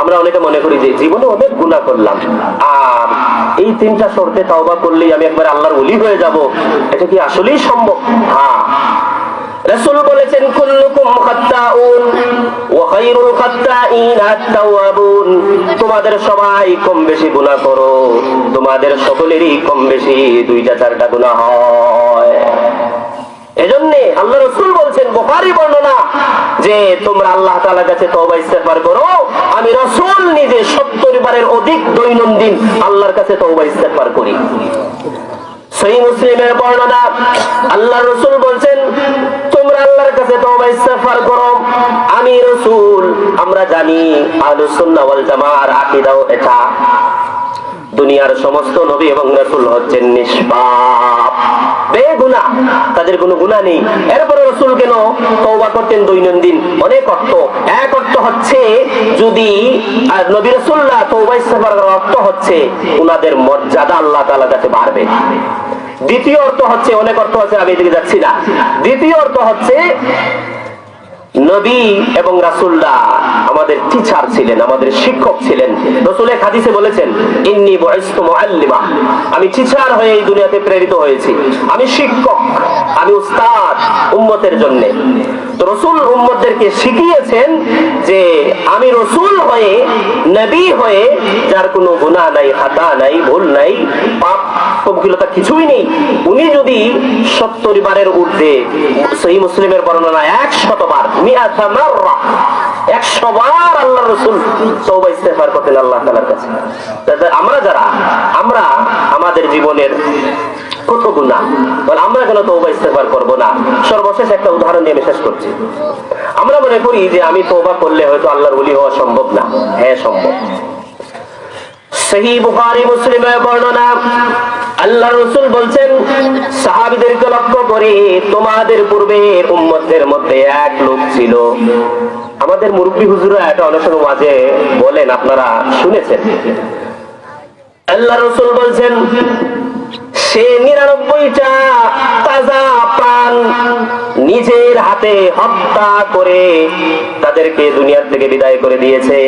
আমরা অনেকে মনে করি যে জীবনে অনেক গুণা করলাম। আর এই তিনটা শর্তে তওবা করলেই আমি একবার আল্লাহর ওলি হয়ে যাব। এটা কি আসলেই সম্ভব? হ্যাঁ। তোমাদের সবাই কম বেশি গুনাহ করো। তোমাদের সকলেরই কম বেশি দুইটা, চারটা গুনাহ হয়। এজন্য আল্লাহ রসুল বলছেন, বোখারি বর্ণনা যে তোমরা আল্লাহ তাআলার কাছে তওবা ইস্তেগফার করো। আমি রসুল নিজে 70 বারের অধিক দৈনন্দিন আল্লাহর কাছে তওবা ইস্তেগফার করি। দুনিয়ার সমস্ত নবী এবং রসুল হচ্ছেন নিষ্পাপ। বেগুনা। তাদের কোনো গুণা নেই। এরপরে রসুল কেন তওবা করতেন দৈনন্দিন? অনেক অর্থ। এক অর্থ হচ্ছে, যদি নবী রসুল্লাহ তওবা ইস্তেগফার করার অর্থ হচ্ছে, উনাদের মর্যাদা আল্লাহ তাআলার কাছে বাড়বে। দ্বিতীয় অর্থ হচ্ছে, অনেক অর্থ আছে, আমি এদিকে যাচ্ছি না। দ্বিতীয় অর্থ হচ্ছে, নবী এবং রাসুল্লাহ আমাদের টিচার ছিলেন, আমাদের শিক্ষক ছিলেন। রসুল এক হাদিসে বলেছেন, ইন্নি বয়স্ত মুআল্লিমা। আমি টিচার হয়ে এই দুনিয়াতে প্রেরিত হয়েছি। আমি শিক্ষক, আমি উস্তাদ উম্মতের জন্য। তো রসুল উম্মতদেরকে শিখিয়েছেন যে আমি রসুল হয়ে, নবী হয়ে, যার কোনো গুনাহ নাই হাতা নাই, ভুল নাই, পাপ পঙ্কিলতা কিছুই নেই, উনি যদি সত্তর বারের ঊর্ধ্বে সেই মুসলিমের বর্ণনা এক শতবার মিয়াতা মাররা একশো বার আল্লাহ রসুল তওবা ইস্তেগফার করতেন আল্লাহ তাআলার কাছে। আমরা যারা, আমরা আমাদের জীবনের কত গুণা বলে আমরা কেন তওবা ইস্তেগফার করব না? সর্বশেষ একটা উদাহরণ আমি শেষ করছি। আমরা মনে করি যে আমি তওবা করলে হয়তো আল্লাহর ওলি হওয়া সম্ভব না। হ্যাঁ সম্ভব। সহি বুখারী, মুসলিমের বর্ণনা আল্লাহ রসুল বলছেন, সাহাবিদেরকে লক্ষ্য করে তোমাদের পূর্বে উম্মতদের মধ্যে এক লোক ছিল। আমাদের মুরব্বী হুজুরা এটা অনেক সময় মাঝে বলেন, আপনারা শুনেছেন। আল্লাহ রসুল বলছেন, সে নিরানব্বইটা তাজা প্রাণ নিজের হাতে হত্যা করে তাদেরকে দুনিয়ার থেকে বিদায় করে দিয়েছে।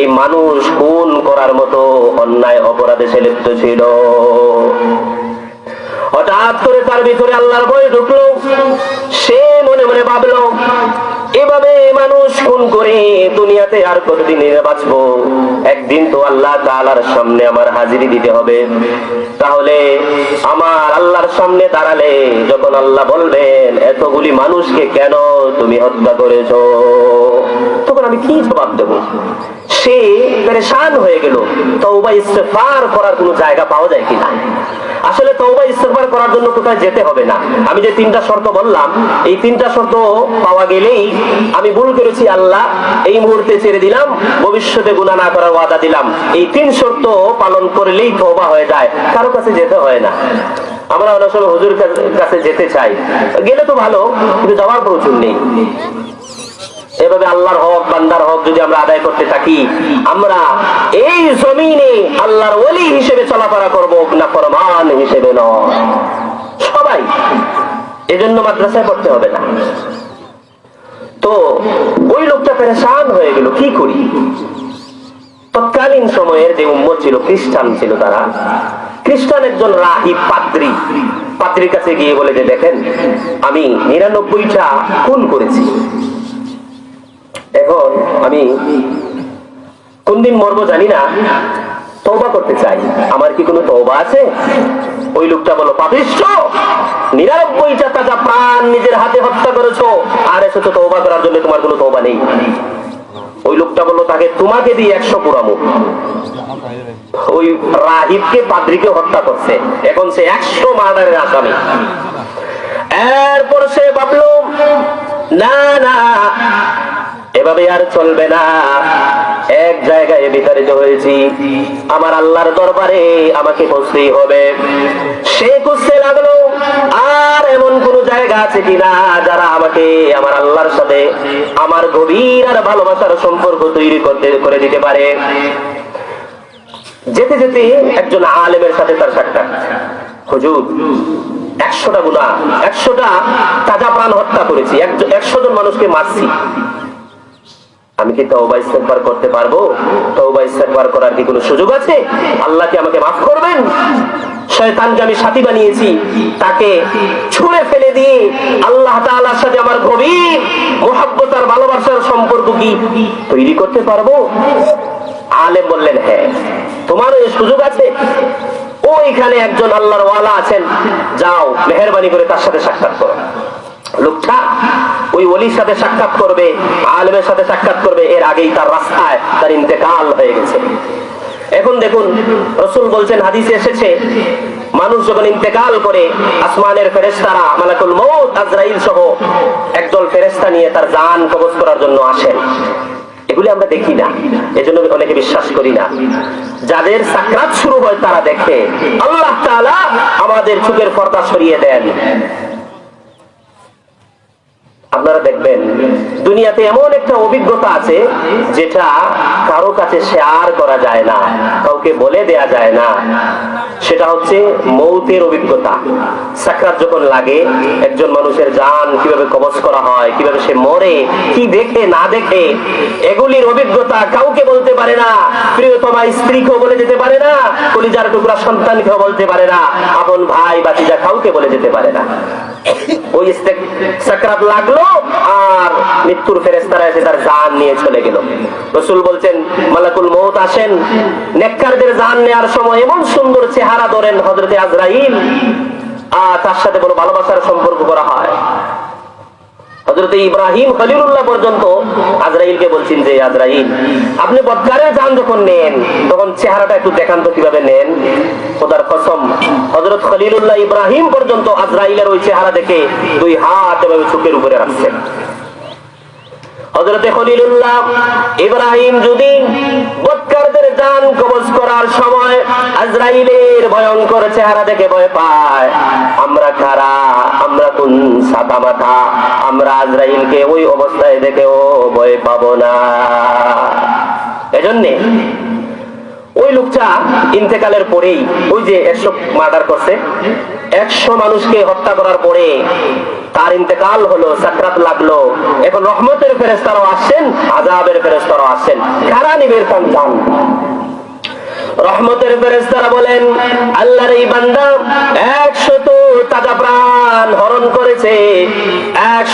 এই মানুষ খুন করার মতো অন্যায় অপরাধে সে লিপ্ত ছিল। হঠাৎ করে তার ভিতরে আল্লাহর ভয় ঢুকলো সে মনে মনে ভাবলো এভাবে মানুষ খুন করে দুনিয়াতে আর কতদিন বাঁচবো? একদিন তো আল্লাহ তাআলার সামনে আমার হাজিরি দিতে হবে। তাহলে আমার আল্লাহর সামনে দাঁড়ালে যখন আল্লাহ বলবেন, এতগুলি মানুষকে কেন তুমি হত্যা করেছ? তখন আমি কি জবাব দেবো? সে পেরেশান হয়ে গেল। তওবা ইস্তেগফার করার কোনো জায়গা পাওয়া যায় কিনা? আসলে তওবা ইস্তেগফার করার জন্য কোথায় যেতে হবে না। আমি যে তিনটা শর্ত বললাম, এই তিনটা শর্ত পাওয়া গেলেই আমি ভুল করেছি, আল্লাহ এই মুহূর্তে ছেড়ে দিলাম, ভবিষ্যতে গুনাহ না করার ওয়াদা দিলাম। এই তিন শর্ত পালন করলেই তওবা হয়ে যায়, কারও কাছে যেতে হয় না। আমরা অনেক সময় হুজুর কাছে যেতে চাই। গেলে তো ভালো, কিন্তু যাওয়ার প্রয়োজন নেই। এভাবে আল্লাহর হক, বান্দার হক যদি আমরা আদায় করতে থাকি, আমরা এই জমিনে আল্লাহর ওলি হিসেবে চলাফেরা করব না ফরমান হিসেবে নয়। সবাই। এজন্য মাদ্রাসায় পড়তে হবে না। তো ওই লোকটা পেরেশান হয়ে গেল, কি করি? তৎকালীন সময়ের যে উম্মত ছিল, খ্রিস্টান ছিল তারা। খ্রিস্টান একজন রাহি পাদ্রি। পাদ্রির কাছে গিয়ে বলে যে, দেখেন, আমি নিরানব্বইটা খুন করেছি। এখন আমি কোন দিন মরবো জানি না। তওবা করতে চাই। আমার কি কোনো তওবা আছে? ওই লোকটা বলো, পাপিষ্ট নিরানব্বইটা টাকা প্রাণ নিজের হাতে হত্যা করেছ, আর এসেছ তওবা করার জন্য তোমার কোনো তওবা নেই। ওই লোকটা বলল, তাকে তোমাকে দিয়ে একশো পুরামো ওই রাহিবকে, পাদ্রিকে হত্যা করছে। এখন সে একশো মার্ডারের আসামি। এরপর সে ভাবলো, না না এভাবে আর চলবে না। এক জায়গায় বিতাড়িত হয়েছি। আমার আল্লাহর দরবারে আমাকে বসতেই হবে। সে খুঁজতে লাগল, আর এমন কোন জায়গা আছে কিনা যারা আমাকে আমার আল্লাহর সাথে আমার গভীর আর ভালোবাসার সম্পর্ক তৈরি করতে, করে দিতে পারে। যেতে যেতে একজন আলেমের সাথে তার সাক্ষাৎ। হুজুর, একশোটা গুণা একশোটা তাজা প্রাণ হত্যা করেছি। একশো জন মানুষকে মারছি। আমি কি তওবা করতে পারব? তওবা করার কি কোনো সুযোগ আছে? আল্লাহ কি আমাকে মাফ করবেন? শয়তানকে আমি সাথী বানিয়েছি। তাকে ছুঁড়ে ফেলে দিয়ে আল্লাহ সাথে আমার গভীর আর ভালোবাসার সম্পর্ক কি তৈরি করতে পারব? বললেন হ্যাঁ। তোমারও এই সুযোগ আছে। ওইখানে একজন আল্লাহর ওয়ালা আছেন। যাও, মেহরবানি করে তার সাথে সাক্ষাৎ করো। লোকটা ওই অলির সাথে সাক্ষাৎ করবে, আলমের সাথে সাক্ষাৎ করবে, এর আগেই তার রাস্তায় তার ইন্তেকাল হয়ে গেছে। এখন দেখুন, রসুল বলছেন, হাদিসে এসেছে, মানুষ যখন ইন্তেকাল করে, আসমানের ফেরেস্তারা মালাকুল মৌত আজরাইল সহ একদল ফেরেস্তা নিয়ে তার জান কবজ করার জন্য আসেন। এগুলি আমরা দেখি না, এজন্য অনেকে বিশ্বাস করি না। যাদের সাকরাত শুরু হয় তারা দেখে, আল্লাহ আমাদের চোখের পর্দা সরিয়ে দেন। আপনারা দেখবেন, দুনিয়াতে এমন একটা অভিজ্ঞতা আছে যেটা কারও কাছে শেয়ার করা যায় না, কাউকে বলে দেয়া যায় না। সেটা হচ্ছে মৌতের অভিজ্ঞতা। সাকরাত যখন লাগে, একজন মানুষের জান কীভাবে কবচ করা হয়, কীভাবে সে মরে, কি দেখে, না দেখে, এগুলির অভিজ্ঞতা কাউকে বলতে পারে না। প্রিয়তমা স্ত্রীকেও বলে যেতে পারে না। কলিজার টুকরা সন্তানকেও বলতে পারে না, আপন ভাই বা বাতিজা কাউকে বলে যেতে পারে না। ওই লাগল আর মৃত্যুর এসে তার জান নিয়ে চলে গেল। রসুল বলছেন, মালাকুল মৌত আসেন। নেককারদের জান নেওয়ার সময় এমন সুন্দর চেহারা ধরেন হজরতে আজরাইল। আর তার সাথে বড় ভালোবাসার সম্পর্ক করা হয়। হজরত ইব্রাহিম খলিলুল্লাহ পর্যন্ত আজরাইলকে বলছেন যে, আজরাইল, আপনি বদকারের যান যখন নেন, তখন চেহারাটা একটু দেখান তো কীভাবে নেন? খোদার কসম হজরত খলিলুল্লাহ ইব্রাহিম পর্যন্ত আজরাইলের ওই চেহারা দেখে দুই হাত এভাবে চোখের উপরে রাখছেন। হজরতে খলিলুল্লাহ ইব্রাহিম যদি বৎকারদের জান কবজ করার সময় আজরাইলের ভয়ঙ্কর চেহারা দেখে ভয় পায়। আমরা খারা আমরা কোন সাদা মাথা? আমরা আজরাইলকে ওই অবস্থায় দেখেও ভয় পাবো না। এজন্যে ওই লোকটা ইন্তেকালের পরেই ওই যে একশো মার্ডার করছে, একশো মানুষকে হত্যা করার পরে তার ইন্তেকাল হলো, সাকরাত লাগল। এখন রহমতের ফেরেস্তারাও আসছেন আজাবের ফেরেস্তারাও আসছেন। কারা নিবের সন্তান রহমতের ফেরেস্তারা বলেন, আল্লাহর এই বান্দা একশত তাজা প্রাণ হরণ করেছে।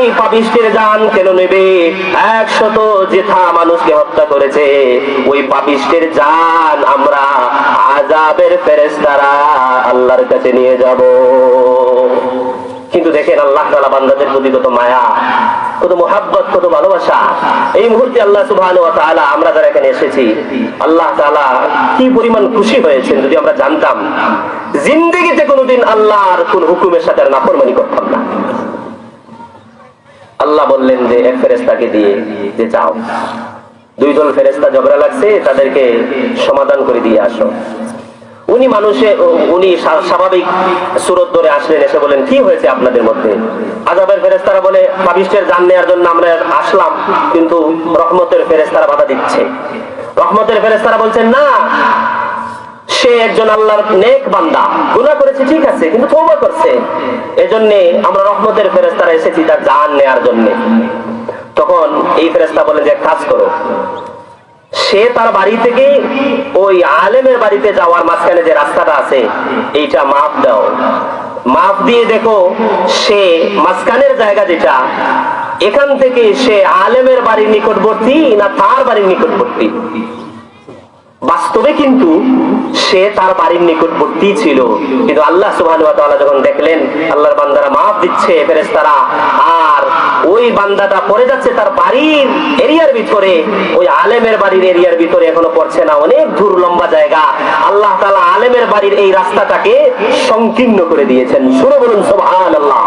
এই পাপিষ্টের জান কেন নেবে? একশত জেঠা মানুষকে হত্যা করেছে, ওই পাপিষ্টের জান আমরা আজাবের আল্লাহর কাছে নিয়ে যাব। কিন্তু দেখেন আল্লাহ তালা বান্দাদের প্রতি কত মায়া, কত মোহাব্বত, কত ভালোবাসা। এই মুহূর্তে আল্লাহ সুবাহ আমরা যারা এখানে এসেছি, আল্লাহ তালা কি পরিমাণ খুশি হয়েছেন যদি আমরা জানতাম। জিন্দগিতে কোনোদিন আল্লাহর কোন হুকুমের সাথে নাফরমানি করতাম আল্লাহ বললেন যে, এক ফেরেস্তাকে দিয়ে, যে যাও। দল ফেরেস্তা ঝগড়া লাগছে, তাদেরকে সমাধান করে দিয়ে আসো। উনি মানুষে উনি স্বাভাবিক সুরত ধরে আসলেন, এসে বলেন কি হয়েছে আপনাদের মধ্যে? আজাবের ফেরেস্তারা বলে পাবিষ্টের জান নেওয়ার জন্য আমরা আসলাম, কিন্তু রহমতের ফেরেস্তারা বাধা দিচ্ছে। রহমতের ফেরেস্তারা বলছেন, না সে একজন আল্লাহর নেক বান্দা। গুনাহ করেছে, ঠিক আছে, কিন্তু তওবা করছে। এজন্য আমরা রহমতের ফেরেস্তারা এসেছি তার জান নেয়ার জন্য। তখন এই ফেরেস্তা বলেন যে কাজ করো। সে তার বাড়ি থেকে ওই আলেমের বাড়িতে যাওয়ার মাঝখানে যে রাস্তাটা আছে, এইটা মাপ দাও। মাপ দিয়ে দেখো, সে মাঝখানের জায়গা যেটা, এখান থেকে সে আলেমের বাড়ির নিকটবর্তী না তার বাড়ির নিকটবর্তী? বাস্তবে কিন্তু সে তার বাড়ির নিকটবর্তী ছিল। কিন্তু আল্লাহ সুবহান যখন দেখলেন আল্লাহর বান্দারা মাফ দিচ্ছে ফেরেস্তারা আর ওই বান্দাটা পড়ে যাচ্ছে তার বাড়ির এরিয়ার ভিতরে ওই আলেমের বাড়ির এরিয়ার ভিতরে এখনও পড়ছে না অনেক দূর লম্বা জায়গা। আল্লাহ তাআলা আলেমের বাড়ির এই রাস্তাটাকে সংকীর্ণ করে দিয়েছেন। শুনে বলুন সুবহান আল্লাহ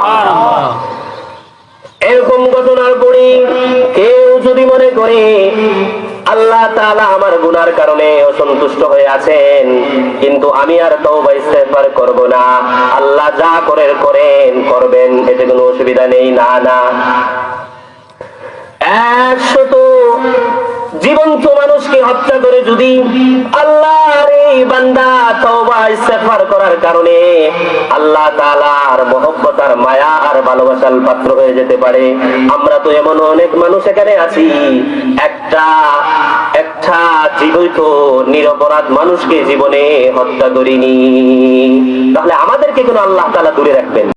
এরকম ঘটনার পরে কেউ যদি মনে করে আমার গুনার কারণে অসন্তুষ্ট হয়ে আছেন। কিন্তু আমি আর তো ইস্তেগফার করব না। আল্লাহ যা করে করেন, করবেন, এতে কোনো অসুবিধা নেই। না না। একশত জীবন্ত মানুষকে হত্যা করে যদি আল্লাহর এই বান্দা তওবা ইস্তেগফার করার কারণে আল্লাহ তাআলার আর মায়া আর ভালোবাসার পাত্র হয়ে যেতে পারে। আমরা তো এমন অনেক মানুষ এখানে আছি। একটা একটা জীবিত, নিরপরাধ মানুষকে জীবনে হত্যা করিনি। তাহলে আমাদেরকে কেন আল্লাহ তাআলা দূরে রাখবেন?